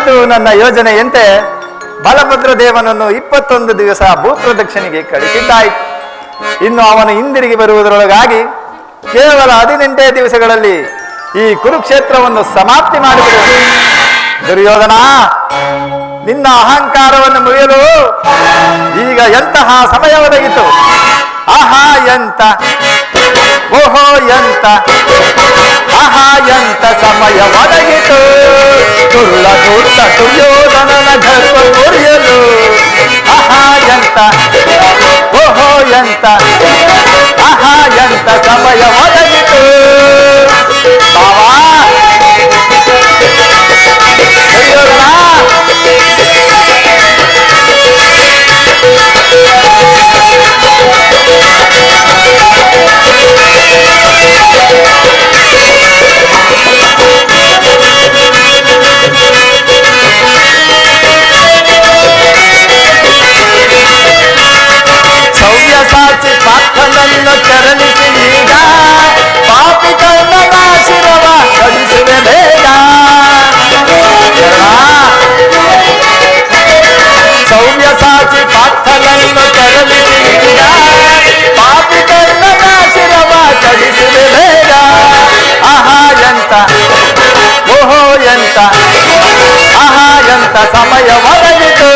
ಇದು ನನ್ನ ಯೋಜನೆಯಂತೆ ಬಲಭದ್ರ ದೇವನನ್ನು ಇಪ್ಪತ್ತೊಂದು ದಿವಸ ಭೂಪ್ರದಕ್ಷಿಣೆಗೆ ಕಳಿಸಿದ್ದಾಯಿತು. ಇನ್ನು ಅವನು ಹಿಂದಿರುಗಿ ಬರುವುದರೊಳಗಾಗಿ ಕೇವಲ ಹದಿನೆಂಟೇ ದಿವಸಗಳಲ್ಲಿ ಈ ಕುರುಕ್ಷೇತ್ರವನ್ನು ಸಮಾಪ್ತಿ ಮಾಡಿಬಿಡುವುದು ದುರ್ಯೋಧನ, ನಿನ್ನ ಅಹಂಕಾರವನ್ನು ಮುರಿಯಲು ಈಗ ಎಂತಹ ಸಮಯ ಒದಗಿತು? ಆಹಾ ಎಂತ? ಓಹೋ ಎಂತ? ಆಹಾ ಎಂತ ಸಮಯ ಒದಗಿತು? తుళ్ళ తుళ్ళ దుర్యోధన గర్వ గొరియలు ఆహా ఎంత. ఓహో ఎంత. ఆహా ఎంత సమయం ఒదగిತು బావా ಪಾರ್ಥನನ್ನು ಕರಣಿಸಿ ಈಗ ಪಾಪಿ ಕರ್ಣನ ಶಿರವ ಕಳಿಸುವೆ ಬೇಗ ಸೌಮ್ಯ ಸಾಚಿ ಪಾರ್ಥನನ್ನು ಕರಳಿಸಿ ಈಗ ಪಾಪಿ ಕರ್ಣನ ಶಿರವ ಕಳಿಸುವೆ ಬೇಗ ಆಹಾ ಎಂತ ಓಹೋ ಎಂತ ಆಹಾ ಎಂತ ಸಮಯ ಒದಗಿತು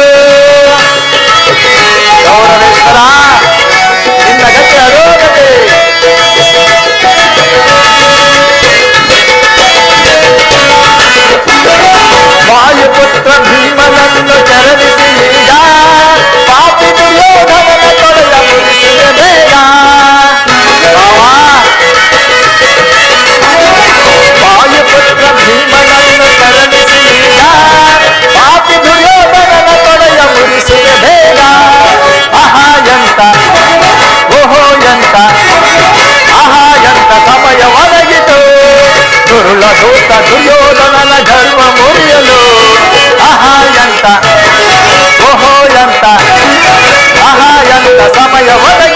ఎంత ఓహో ఎంత ఆహా ఎంత సమయ ఒదగిತು దురుల దూత దుర్యోధనల ధర్మ మురియలు. ఆహా ఎంత ఓహో ఎంత ఆహా ఎంత సమయ ఒదగి